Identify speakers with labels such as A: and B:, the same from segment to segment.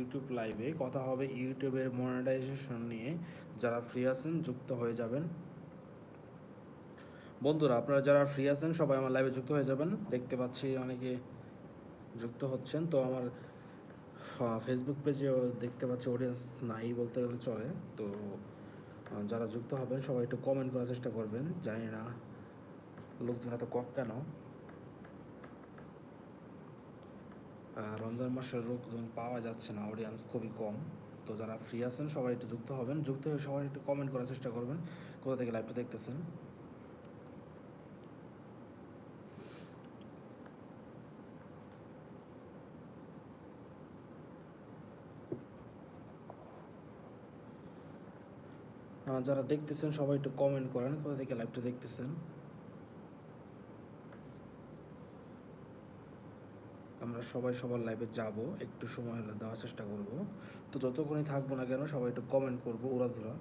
A: YouTube লাইভে কথা হবে ইউটিউবের মনিটাইজেশন নিয়ে। যারা ফ্রি আছেন, যুক্ত হয়ে যাবেন। বন্ধুরা, আপনারা যারা ফ্রি আছেন, সবাই আমার লাইভে যুক্ত হয়ে যাবেন। দেখতে পাচ্ছি অনেকে যুক্ত হচ্ছেন। তো আমার ফেসবুক পেজেও দেখতে পাচ্ছি অডিয়েন্স নাই বলতে গেলে চলে। তো যারা যুক্ত হবেন, সবাই একটু কমেন্ট করার চেষ্টা করবেন। জানি না, লোকজন এত কম কেন? রমজান মাসের লোকজন পাওয়া যাচ্ছে না অডিয়েন্স খুবই কম। তো যারা ফ্রি আছেন, সবাই একটু যুক্ত হবেন। যুক্ত হয়ে সবাই একটু কমেন্ট করার চেষ্টা করবেন। কোথা থেকে লাইভটা দেখতেছেন? যারা দেখতেছেন, সবাই একটু কমেন্ট করেন, কোথা থেকে লাইভটা দেখতেছেন? আমরা সবাই সবার লাইভে যাব, একটু সময় হলে দেওয়ার চেষ্টা করব। তো যতক্ষণই থাকব না কেন সবাই একটু কমেন্ট করব, উড়াধুরা।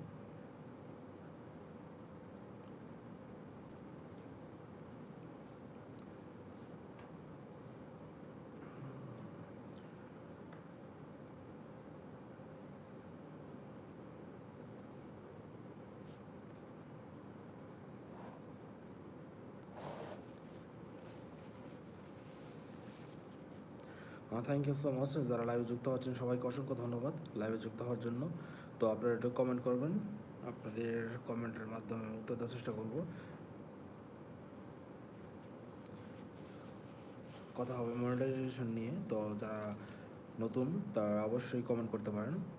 A: থ্যাংক ইউ সো মাচ যারা লাইভে যুক্ত হচ্ছেন সবাইকে অসংখ্য ধন্যবাদ লাইভে যুক্ত হওয়ার জন্য। তো আপনারা একটু কমেন্ট করবেন। আপনাদের কমেন্টের মাধ্যমে উত্তর দেওয়ার চেষ্টা করব। কথা হবে মনিটাইজেশন নিয়ে। তো যারা নতুন, তারা অবশ্যই কমেন্ট করতে পারেন।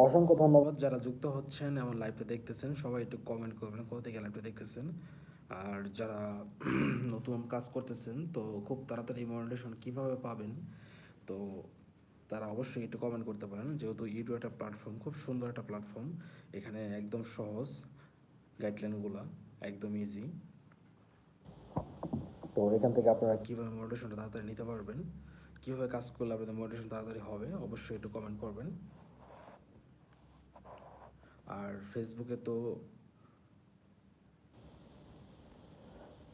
A: অসংখ্য ধন্যবাদ যারা যুক্ত হচ্ছেন এবং লাইভটা দেখতেছেন। সবাই একটু কমেন্ট করবেন কোথা থেকে লাইভটা দেখতেছেন? আর যারা নতুন কাজ করতেছেন, তো খুব তাড়াতাড়ি মনিটেশন কীভাবে পাবেন, তো তারা অবশ্যই একটু কমেন্ট করতে পারেন। যেহেতু ইউটিউব একটা প্ল্যাটফর্ম খুব সুন্দর একটা প্ল্যাটফর্ম এখানে একদম সহজ গাইডলাইনগুলো একদম ইজি তো এখান থেকে আপনারা কীভাবে মোটিভেশনটা তাড়াতাড়ি নিতে পারবেন, কীভাবে কাজ করলে আপনাদের মোটিভেশন তাড়াতাড়ি হবে, অবশ্যই একটু কমেন্ট করবেন। আর ফেসবুকে তো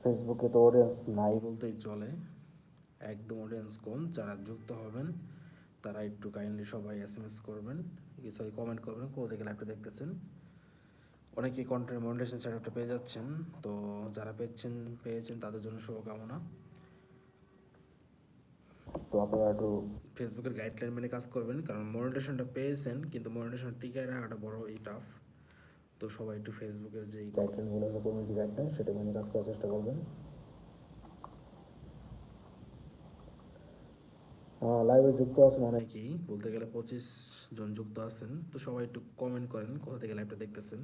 A: ফেসবুকে তো অডিয়েন্স নাই বলতেই চলে। একদম অডিয়েন্স কম যারা যুক্ত হবেন তারা একটু কাইন্ডলি সবাই এস এম এস করবেন সরি কমেন্ট করবেন কোথা থেকে লাইভটা দেখতেছেন। অনেকেই কন্টেন্ট মনিটেশন সেটআপটা পেয়ে যাচ্ছেন তো যারা পেয়েছেন পেয়েছেন তাদের জন্য শুভকামনা। তো আপনারা একটু ফেসবুকের গাইডলাইন মেনে কাজ করবেন কারণ মনিটেশনটা পেয়েছেন কিন্তু মনিটেশন টিকায় রাখাটা বড় এই টাফ তো সবাই একটু ফেসবুকের যে গাইডলাইনগুলো আছে কমিউনিটি গাইডলাইন সেটা মেনে কাজ করার চেষ্টা করবেন। লাইভে যুক্ত আছেন অনেকেই বলতে গেলে পঁচিশ জন যুক্ত আছেন তো সবাই একটু কমেন্ট করেন কোথা থেকে লাইভটা দেখতেছেন।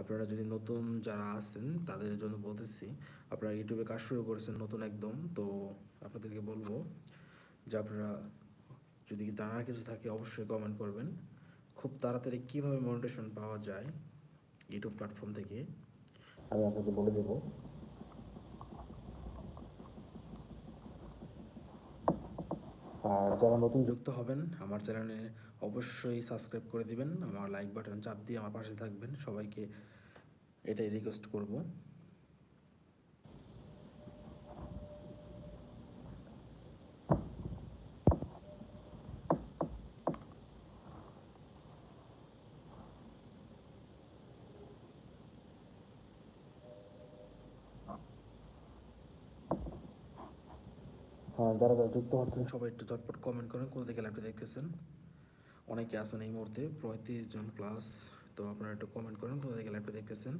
A: আপনারা যদি নতুন যারা আছেন তাদের জন্য বলতেছি আপনারা ইউটিউবে কাজ শুরু করেছেন নতুন একদম তো আপনাদেরকে বলব যে আপনারা যদি জানার কিছু থাকে অবশ্যই কমেন্ট করবেন। খুব তাড়াতাড়ি কীভাবে মনিটেশন পাওয়া যায় ইউটিউব প্ল্যাটফর্ম থেকে? আমি আপনাকে বলে দেবো। আর যারা নতুন যুক্ত হবেন আমার চ্যানেলে অবশ্যই সাবস্ক্রাইব করে দিবেন। আমার লাইক বাটন চাপ দিয়ে আমার পাশে থাকবেন। সবাইকে এটাই রিকোয়েস্ট করব হ্যাঁ যারা যারা যুক্ত হচ্ছেন সবাই একটু ঝটপট কমেন্ট করেন কোথা থেকে লাইভটা দেখতেছেন? অনেকে আছেন এই মুহূর্তে পঁয়ত্রিশ জন প্লাস তো আপনারা একটু কমেন্ট করেন কোথা থেকে লাইভটা দেখতেছেন?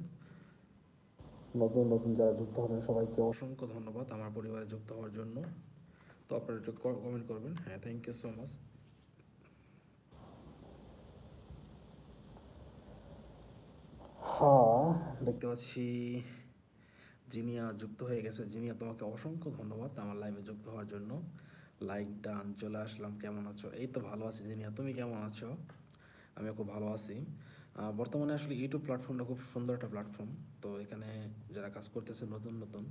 A: নতুন নতুন যারা যুক্ত হবেন সবাইকে অসংখ্য ধন্যবাদ আমার পরিবারে যুক্ত হওয়ার জন্য। তো আপনারা একটু কমেন্ট করবেন। হ্যাঁ থ্যাংক ইউ সো মাচ হ্যাঁ দেখতে পাচ্ছি জিনিয়া যুক্ত হয়ে গেছে জিনিয়া তোমাকে অসংখ্য ধন্যবাদ আমার লাইভে যুক্ত হওয়ার জন্য। লাইক ডান চলে আসলাম কেমন আছো? এই তো ভালো আছি জিনিয়া তুমি কেমন আছো? আমিও খুব ভালো আছি। বর্তমানে আসলে ইউটিউব প্ল্যাটফর্মটা খুব সুন্দর একটা প্ল্যাটফর্ম তো এখানে যারা কাজ করতেছে নতুন নতুন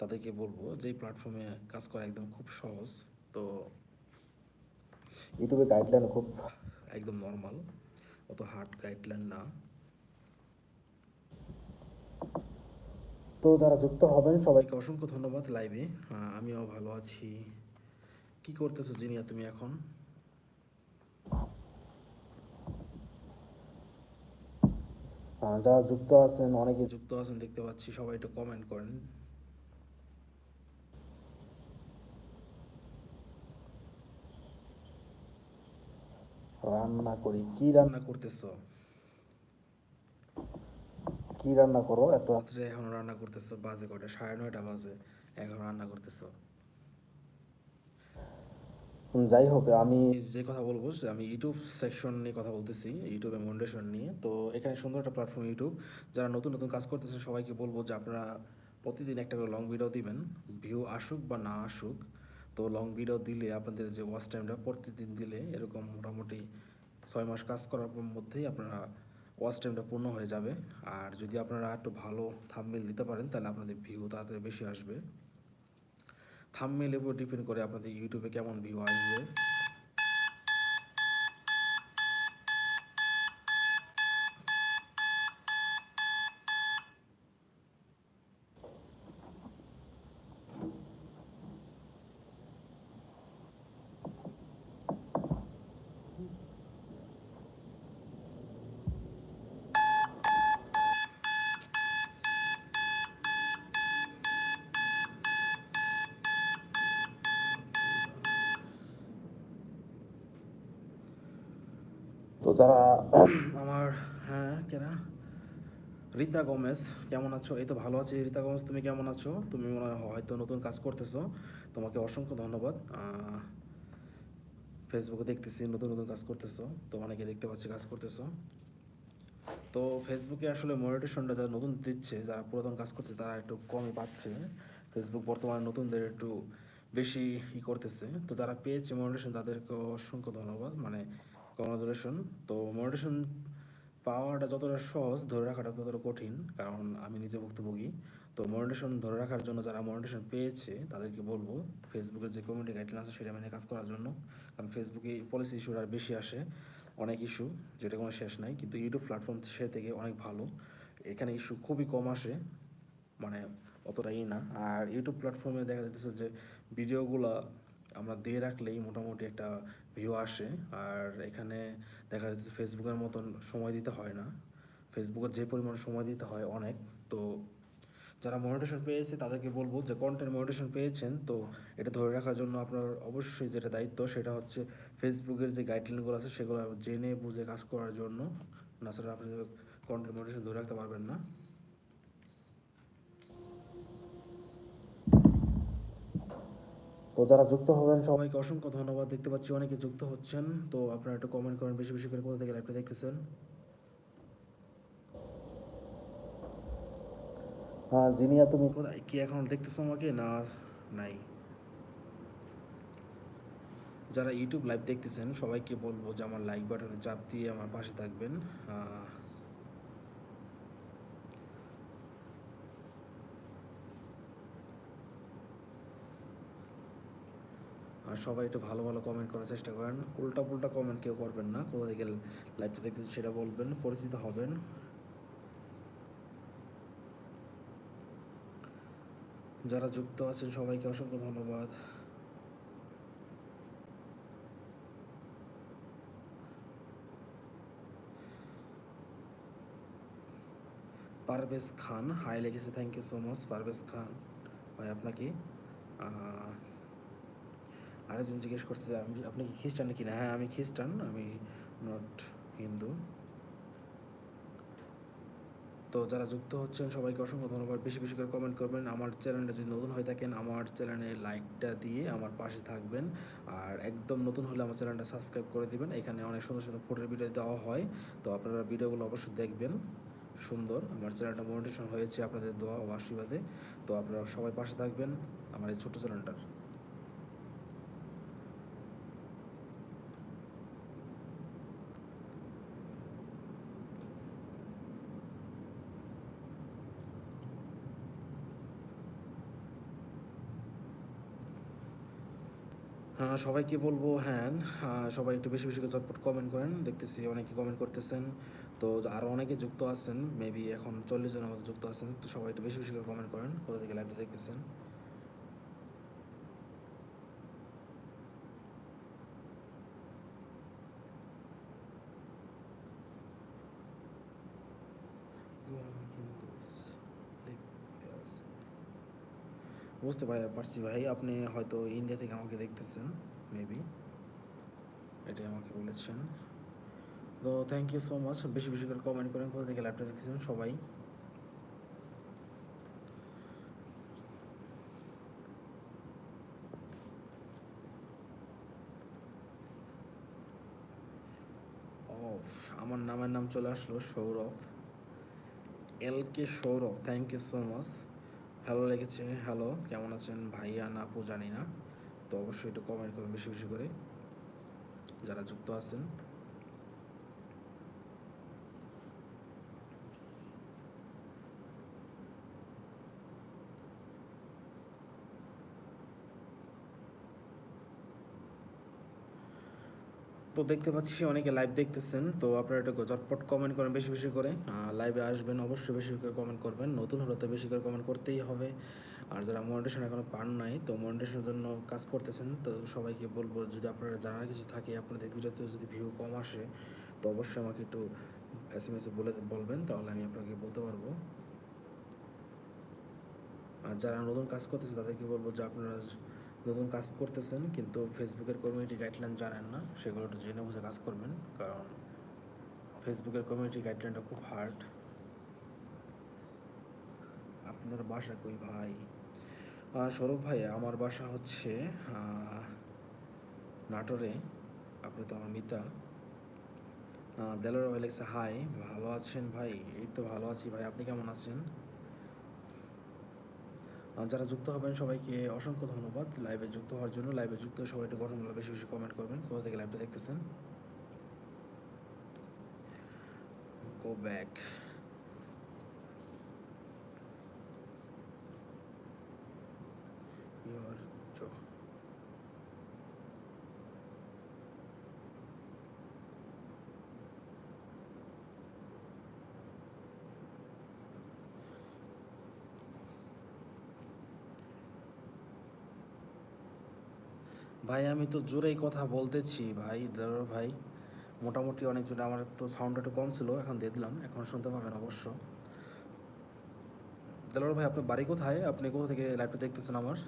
A: তাদেরকে বলব যে এই প্ল্যাটফর্মে কাজ করা একদম খুব সহজ। তো ইউটিউবে গাইডলাইন খুব একদম নর্মাল অত হার্ড গাইডলাইন না। তো যারা যুক্ত হবেন সবাইকে অসংখ্য ধন্যবাদ লাইভে। আমিও ভালো আছি। কি করতেছো জিনিয়া তুমি এখন? যারা যুক্ত আছেন অনেকে যুক্ত আছেন দেখতে পাচ্ছি সবাই একটু কমেন্ট করেন। রান্না করি। কি রান্না করতেছো? কি রান্না করো এত রাত্রে এখন রান্না করতেছো বাজে কটা সাড়ে নয়টা বাজে এখন রান্না করতেছো। যাই হোক আমি যে কথা বলব যে আমি ইউটিউব সেকশন নিয়ে কথা বলতেছি ইউটিউব এমন্ডেশন নিয়ে। তো এখানে সুন্দর একটা প্ল্যাটফর্ম ইউটিউব। যারা নতুন নতুন কাজ করতেছে সবাইকে বলব যে আপনারা প্রতিদিন একটা করে লং ভিডিও দিবেন। ভিউ আসুক বা না আসুক তো লং ভিডিও দিলে আপনাদের যে ওয়াচ টাইমটা প্রতিদিন দিলে এরকম মোটামুটি ছয় মাস কাজ করার মধ্যেই আপনারা ওয়াচ টাইমটা পূর্ণ হয়ে যাবে। আর যদি আপনারা একটু ভালো থামমেল দিতে পারেন, তাহলে আপনাদের ভিউ তাড়াতাড়ি বেশি আসবে। থামমেলের উপর ডিপেন্ড করে আপনাদের ইউটিউবে কেমন ভিউ আসবে। যারা আমার হ্যাঁ কেনা? রীতা কেমন আছো? এই তো ভালো আছি। রীতা তুমি কেমন আছো? তুমি মনে হয় হয়তো নতুন কাজ করতেছো। তোমাকে অসংখ্য ধন্যবাদ। ফেসবুকে দেখতেছি নতুন নতুন কাজ করতেছো। তো অনেকে দেখতে পাচ্ছি কাজ করতেছো। তো ফেসবুকে আসলে মনিটেশনটা যারা নতুন দিচ্ছে, যারা পুরাতন কাজ করছে তারা একটু কমই পাচ্ছে। ফেসবুক বর্তমানে নতুনদের একটু বেশি ই করতেছে। তো যারা পেয়েছে মনিটেশন তাদেরকে অসংখ্য ধন্যবাদ। মানে কংগ্রাচুলেশন তো মনিটেশন পাওয়াটা যতটা সহজ ধরে রাখাটা ততটা কঠিন, কারণ আমি নিজে ভুক্তভোগী। তো মনিটেশন ধরে রাখার জন্য যারা মনিটেশন পেয়েছে, তাদেরকে বলব ফেসবুকের যে কমিউনিটি গাইডলাইন আছে সেটা মেনে কাজ করার জন্য। কারণ ফেসবুকে পলিসি ইস্যুটা আর বেশি আসে, অনেক ইস্যু যেটা কোনো শেষ নাই। কিন্তু ইউটিউব প্ল্যাটফর্ম সে থেকে অনেক ভালো। এখানে ইস্যু খুবই কম আসে মানে অতটাই না। আর ইউটিউব প্ল্যাটফর্মে দেখা যাচ্ছে যে ভিডিওগুলো আমরা দিয়ে রাখলেই মোটামুটি একটা ভিউ আসে। আর এখানে দেখা যাচ্ছে ফেসবুকের মতন সময় দিতে হয় না। ফেসবুকে যে পরিমাণ সময় দিতে হয় অনেক। তো যারা মনিটেশন পেয়েছে তাদেরকে বলব যে কন্টেন্ট মনিটেশন পেয়েছেন, তো এটা ধরে রাখার জন্য আপনার অবশ্যই যেটা দায়িত্ব সেটা হচ্ছে ফেসবুকের যে গাইডলাইনগুলো আছে সেগুলো জেনে বুঝে কাজ করার জন্য। না ছাড়া আপনি কন্টেন্ট মনিটেশন ধরে রাখতে পারবেন না। তো যারা যুক্ত হবেন সবাইকে অসংখ্য ধন্যবাদ। দেখতে পাচ্ছি অনেকে যুক্ত হচ্ছেন। তো আপনারা একটু কমেন্ট করেন বেশি বেশি করে কোথা থেকে লাইভটা দেখতেছেন? হ্যাঁ জিনিয়া তুমি কোথায়? কি এখন দেখতেছো আমাকে না নাই? যারা ইউটিউব লাইভ দেখতেছেন সবাইকে বলব যে আমার লাইক বাটনে চাপ দিয়ে আমার পাশে থাকবেন। আর সবাই একটু ভালো ভালো কমেন্ট করার চেষ্টা করেন। উল্টা পুল্টা কমেন্ট কেউ করবেন না, কোথা থেকে লাইভটা দেখতেছেন সেটা বলবেন, পরিচিত হবেন। যারা যুক্ত আছেন, সবাইকে অসংখ্য ধন্যবাদ। পারভেজ খান, হাই লেগেছে thank you so much Parvez Khan, ভাই, আপনাকে। আরেকজন জিজ্ঞেস করছে যে আমি আপনি কি খ্রিস্টান নাকি? না হ্যাঁ আমি খ্রিস্টান, আমি নট হিন্দু। তো যারা যুক্ত হচ্ছেন, সবাইকে অসংখ্য ধন্যবাদ। বেশি বেশি করে কমেন্ট করবেন। আমার চ্যানেলটা যদি নতুন হয়ে থাকেন, আমার চ্যানেলে লাইকটা দিয়ে আমার পাশে থাকবেন। আর একদম নতুন হলে আমার চ্যানেলটা সাবস্ক্রাইব করে দিবেন। এখানে অনেক সুন্দর সুন্দর ফটোর ভিডিও দেওয়া হয়। তো আপনারা ভিডিওগুলো অবশ্যই দেখবেন। সুন্দর। আমার চ্যানেলটা মনিটেশন হয়েছে আপনাদের দোয়া ও আশীর্বাদে। তো আপনারা সবাই পাশে থাকবেন। আমার এই ছোটো চ্যানেলটার সবাইকে বলব হ্যাঁ সবাই একটু বেশি বেশি করে চটপট কমেন্ট করেন। দেখতেছি অনেকে কমেন্ট করতেছেন। তো আরও অনেকে যুক্ত আছেন মেবি এখন চল্লিশ জনের মতো যুক্ত আছেন, তো সবাই একটু বেশি বেশি করে কমেন্ট করেন। কোথা থেকে লাইভটা দেখতেছেন? বুঝতে পারি, পারছি ভাই। আপনি হয়তো ইন্ডিয়া থেকে আমাকে দেখতেছেন মেবি এটাই আমাকে বলেছেন। তো থ্যাংক ইউ সো মাচ বেশি বেশি করে কমেন্ট করেন, কোথা থেকে ল্যাপটপ দেখতেছেন সবাই। আমার নামের নাম চলে আসলো Sourav. L K Sourav. Thank you so much ভালো লেগেছে হ্যালো কেমন আছেন ভাইয়া না আপু জানি না, তো অবশ্যই একটু কমেন্ট করবেন বেশি বেশি করে। যারা যুক্ত আছেন দেখতে পাচ্ছি অনেকে লাইভ দেখতেছেন। তো আপনারা একটু ঝটপট কমেন্ট করেন বেশি বেশি করে। লাইভে আসবেন, অবশ্যই বেশি করে কমেন্ট করবেন। নতুন হলে তো বেশি করে কমেন্ট করতেই হবে। আর যারা মনিটেশন এখনও পান নাই, তো মনিটেশনের জন্য কাজ করতেছেন, তো সবাইকে বলব যদি আপনারা জানার কিছু থাকে, আপনাদের ভিডিওতে যদি ভিউ কম আসে, তো অবশ্যই আমাকে একটু এস এম এসে বলে বলবেন, তাহলে আমি আপনাকে বলতে পারব। আর যারা নতুন কাজ করতেছে, তাদেরকে বলব যে আপনারা নতুন কাজ করতেছেন, কিন্তু ফেসবুকের কমিউনিটি গাইডলাইন জানেন না, সেগুলো একটু জেনে বুঝে কাজ করবেন, কারণ ফেসবুকের কমিউনিটি গাইডলাইনটা খুব হার্ড আপনার বাসা কই ভাই? সৌরভ ভাই, আমার বাসা হচ্ছে নাটোরে, আপনি তো আমার মিতা। দেলোর ভাই লেগেছে হাই ভালো আছেন ভাই? এই তো ভালো আছি ভাই, আপনি কেমন আছেন? যারা যুক্ত হবেন, সবাইকে অসংখ্য ধন্যবাদ লাইভে যুক্ত হওয়ার জন্য। লাইভে যুক্ত সবাই একটু গঠনগুলো বেশি বেশি কমেন্ট করবেন। কোথা থেকে লাইভটা দেখতেছেন? গো ব্যাক ইউর ভাই, আমি তো জোরেই কথা বলতেছি। ভাই দাদা ভাই, মোটামুটি অনেক জোরে আমার তো সাউন্ড একটু কম ছিল, এখন দিয়ে দিলাম। এখন শুনতে পাবেন অবশ্য। দেলোর ভাই, আপনার বাড়ি কোথায়? আপনি কোথা থেকে লাইভটা দেখতেছেন আমার?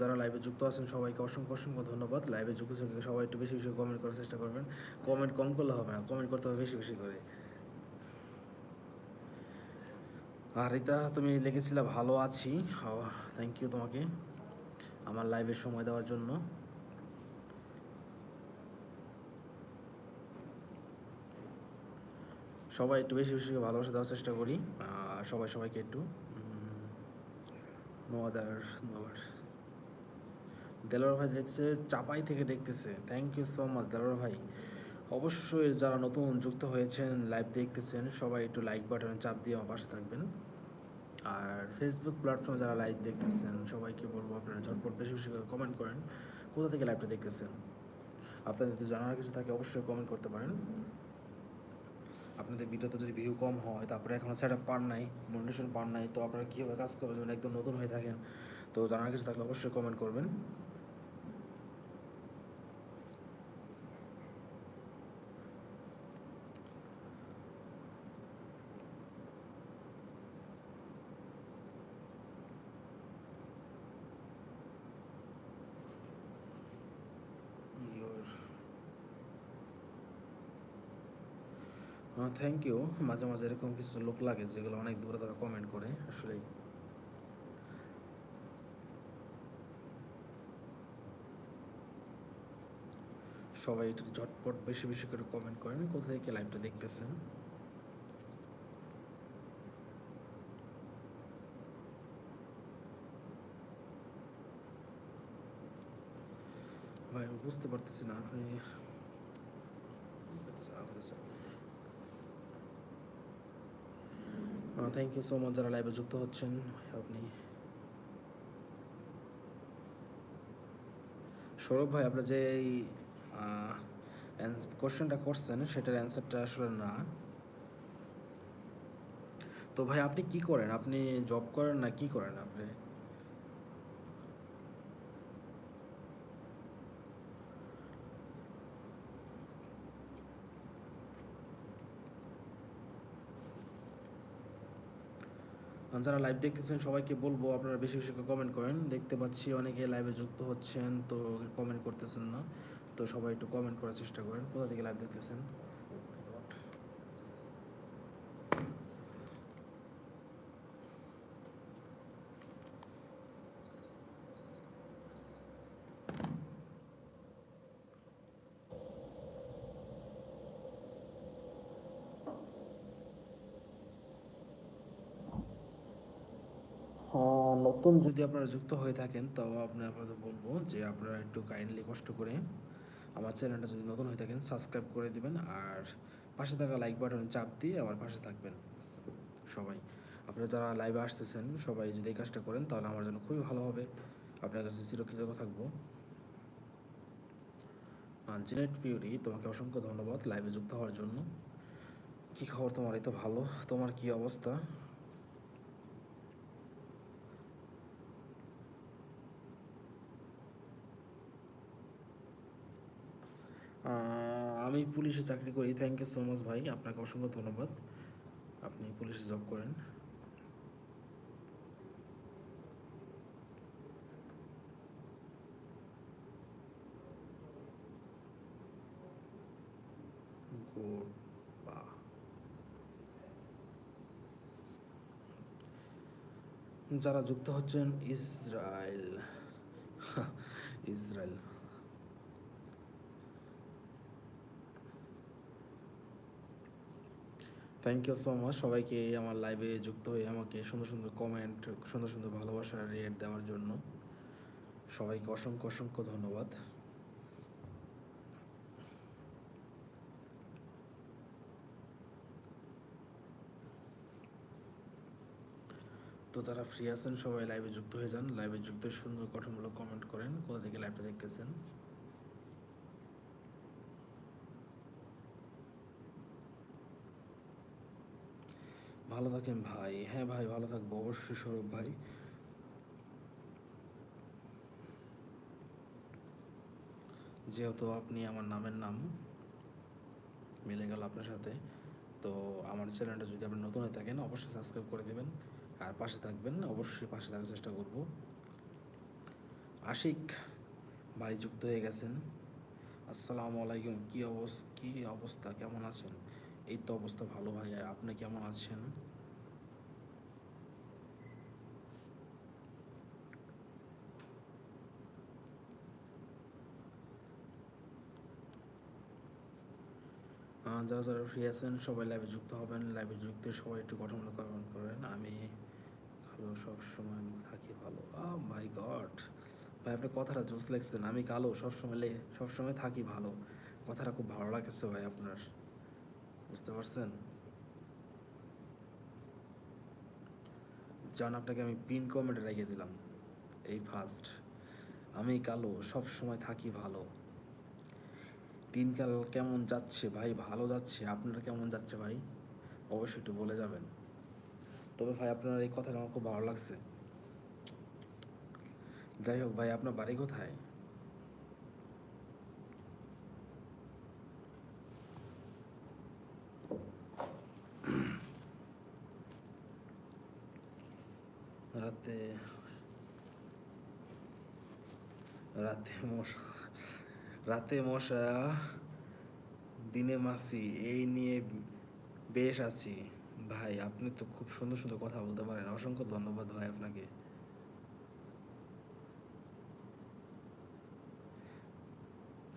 A: যারা লাইভে যুক্ত আছেন, সবাইকে অসংখ্য অসংখ্য ধন্যবাদ। লাইভে যুক্ত সবাই একটু বেশি বেশি কমেন্ট করার চেষ্টা করবেন। কমেন্ট কম করলে হবে না কমেন্ট করতে হবে বেশি বেশি করে আর রিতা তুমি লিখেছিলে, ভালো আছি। থ্যাংক ইউ তোমাকে আমার লাইভের সময় দেওয়ার জন্য। সবাই একটু বেশি বেশি ভালোবাসা দেওয়ার চেষ্টা করি। সবাই, সবাইকে একটু দেলোর ভাই দেখছে, চাপাই থেকে দেখতেছে। Thank you so much Delor ভাই। অবশ্যই যারা নতুন যুক্ত হয়েছেন লাইভ দেখতেছেন, সবাই একটু লাইক বাটনে চাপ দিয়ে আমার পাশে থাকবেন। আর ফেসবুক প্ল্যাটফর্মে যারা লাইভ দেখতেছেন, সবাইকে বলব আপনারা ঝটপট বেশি বেশি করে কমেন্ট করেন, কোথা থেকে লাইভটা দেখতেছেন? আপনাদের যদি জানার কিছু থাকে, অবশ্যই কমেন্ট করতে পারেন। আপনাদের ভিডিওতে যদি ভিউ কম হয়, তারপরে এখনও সেট আপ পান নাই মনিটেশন পান নাই, তো আপনারা কীভাবে কাজ করবেন? একদম নতুন হয়ে থাকেন, তো জানার কিছু থাকলে অবশ্যই কমেন্ট করবেন। থ্যাংক ইউ মাঝে মাঝে এরকম কিছু লোক লাগে যেগুলো অনেক দূরে তারা কমেন্ট করে, আসলে। সবাই একটু ঝটপট বেশি বেশি করে কমেন্ট করেন, কোথা থেকে লাইভটা দেখতেছেন? ভাই, বুঝতে পারতেছি না আপনি থ্যাংক ইউ সো মাচ যারা লাইভে যুক্ত হচ্ছেন। আপনি সৌরভ ভাই আপনার যে এই কোশ্চেনটা করছেন, সেটার অ্যান্সারটা আসলে না। তো ভাই, আপনি কি করেন? আপনি জব করেন না কি করেন আপনি? আর যারা লাইভ দেখতেছেন, সবাইকে বলব আপনারা বেশি বেশি কমেন্ট করেন। দেখতে পাচ্ছি অনেকে লাইভে যুক্ত হচ্ছেন, তো কমেন্ট করতেছেন না। তো সবাই একটু কমেন্ট করার চেষ্টা করেন। কোথা থেকে লাইভ দেখতেছেন হ্যাঁ, নতুন যদি আপনারা যুক্ত হয়ে থাকেন তাও আপনি আপনাদের বলব যে আপনারা একটু কাইন্ডলি কষ্ট করে আমার চ্যানেলটা যদি নতুন হয়ে থাকেন সাবস্ক্রাইব করে দিবেন আর পাশে থাকা লাইক বাটনে চাপ দিয়ে আমার পাশে থাকবেন সবাই। আপনারা যারা লাইভে আসতেছেন, সবাই যদি এই কাজটা করেন, তাহলে আমার জন্য খুবই ভালো হবে। আপনার কাছে চিরকৃতজ্ঞ থাকব। জিনেট পিউরি, তোমাকে অসংখ্য ধন্যবাদ লাইভে যুক্ত হওয়ার জন্য। কি খবর তোমার? এই তো ভালো। তোমার কি অবস্থা? আমি পুলিশে চাকরি করি। থ্যাংক ইউ সো মাচ ভাই, আপনাকে অসংখ্য ধন্যবাদ। আপনি পুলিশে জব করেন. যারা যুক্ত হচ্ছেন Israel. Israel. Thank you so much সবাইকে আমার লাইভে যুক্ত হয়ে আমাকে সুন্দর সুন্দর কমেন্ট সুন্দর সুন্দর ভালোবাসার রেট দেওয়ার জন্য সবাইকে অসংখ্য অসংখ্য ধন্যবাদ। তো যারা ফ্রি আছেন, সবাই লাইভে যুক্ত হয়ে যান। লাইভে যুক্ত সুন্দর গঠনমূলক কমেন্ট করেন। কোথা থেকে লাইভটা দেখতেছেন? ভালো থাকেন ভাই। হ্যাঁ ভাই, ভালো থাকব অবশ্যই সৌরভ ভাই। যেহেতু আপনি আমার নামের নাম মিলে গেল আপনার সাথে, তো আমার চ্যানেলটা যদি আপনি নতুন হয়ে থাকেন, অবশ্যই সাবস্ক্রাইব করে দেবেন। আর পাশে থাকবেন, অবশ্যই পাশে থাকার চেষ্টা করব। আশিক ভাই যুক্ত হয়ে গেছেন। আসসালামু আলাইকুম, কী অবস্থা কী অবস্থা? কেমন আছেন? এই তো অবস্থা ভালো ভাই আপনি কেমন আছেন? যারা যারা ফ্রি আছেন, সবাই লাইভে যুক্ত হবেন। লাইভে যুক্ত সবাই একটু গঠনমূলক কমেন্ট করেন। আমি ভালো সব সময় থাকি ভালো। মাই গড ভাই, আপনার কথাটা জোস লাগছেন আমি কালো সবসময় লে সবসময় থাকি ভালো। কথাটা খুব ভালো লাগছে ভাই আপনার। বুঝতে পারছেন? যান আপনাকে আমি পিন কমেন্টে রেখে দিলাম। এই ফার্স্ট আমি কালো সব সময় থাকি ভালো। দিনকাল কেমন যাচ্ছে ভাই? ভালো যাচ্ছে? আপনার কেমন যাচ্ছে ভাই? অবশ্যই একটু বলে যাবেন। তবে ভাই, আপনার এই কথাটা আমার খুব ভালো লাগছে। যাই হোক ভাই, আপনার বাড়ি কোথায়? রাতে রাতে মশা রাতে মশা, দিনে মাসি এই নিয়ে বেশ আছি। ভাই, আপনি তো খুব সুন্দর সুন্দর কথা বলতে পারেন। অসংখ্য ধন্যবাদ ভাই আপনাকে।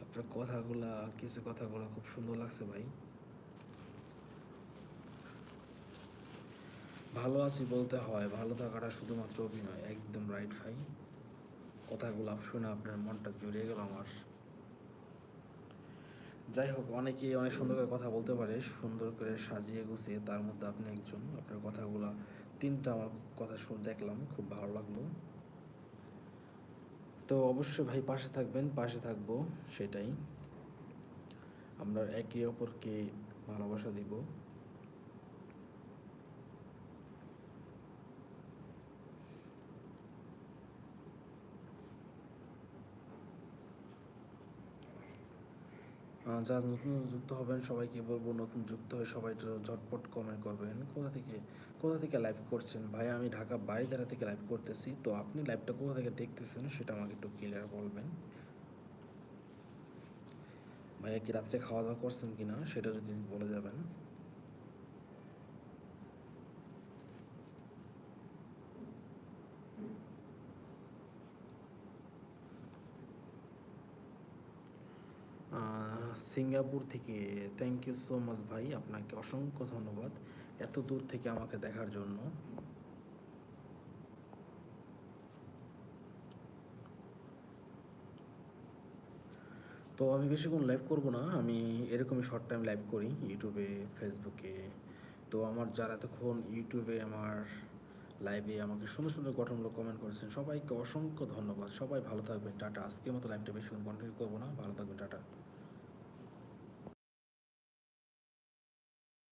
A: আপনার কথাগুলা, কিছু কথাগুলো খুব সুন্দর লাগছে ভাই। ভালো আছি বলতে হয়, ভালো থাকাটা শুধুমাত্র অভিনয়, একদম রাইট ভাই। কথাগুলো শুনে আপনার মনটা জুড়িয়ে গেল আমার। যাই হোক অনেকে অনেক সুন্দর করে কথা বলতে পারে, সুন্দর করে সাজিয়ে গুছিয়ে তার মধ্যে আপনি একজন। আপনার কথাগুলো, তিনটা আমার কথা শুনে দেখলাম, খুব ভালো লাগল। তো অবশ্যই ভাই পাশে থাকবেন, পাশে থাকব, সেটাই। আমরা একে অপরকে ভালোবাসা দিব। যারা নতুন যুক্ত হবেন, সবাইকে বলব নতুন যুক্ত হয়ে সবাই ঝটপট কমেন্ট করবেন। কোথা থেকে কোথা থেকে লাইভ করছেন? ভাই, আমি ঢাকা বাড়িধারা থেকে লাইভ করতেছি, তো আপনি লাইভটা কোথা থেকে দেখতেছেন সেটা আমাকে একটু ক্লিয়ার বলবেন। ভাইয়া কি রাত্রে খাওয়া দাওয়া করছেন কিনা সেটা যদি বলে যাবেন। সিঙ্গাপুর থেকে থ্যাংক ইউ সো মাচ ভাই, আপনাকে অসংখ্য ধন্যবাদ এত দূর থেকে আমাকে দেখার জন্য। তো আমি বেশিক্ষণ লাইভ করব না, আমি এরকমই শর্ট টাইম লাইভ করি ইউটিউবে, ফেসবুকে। তো আমার যারা এতক্ষণ ইউটিউবে আমার লাইভে আমাকে সুন্দর সুন্দর গঠনমূলক কমেন্ট করেছেন, সবাইকে অসংখ্য ধন্যবাদ। সবাই ভালো থাকবেন, টাটা। আজকের মতো লাইভটা বেশিক্ষণ কন্টিনিউ করব না। ভালো থাকবেন, টাটা।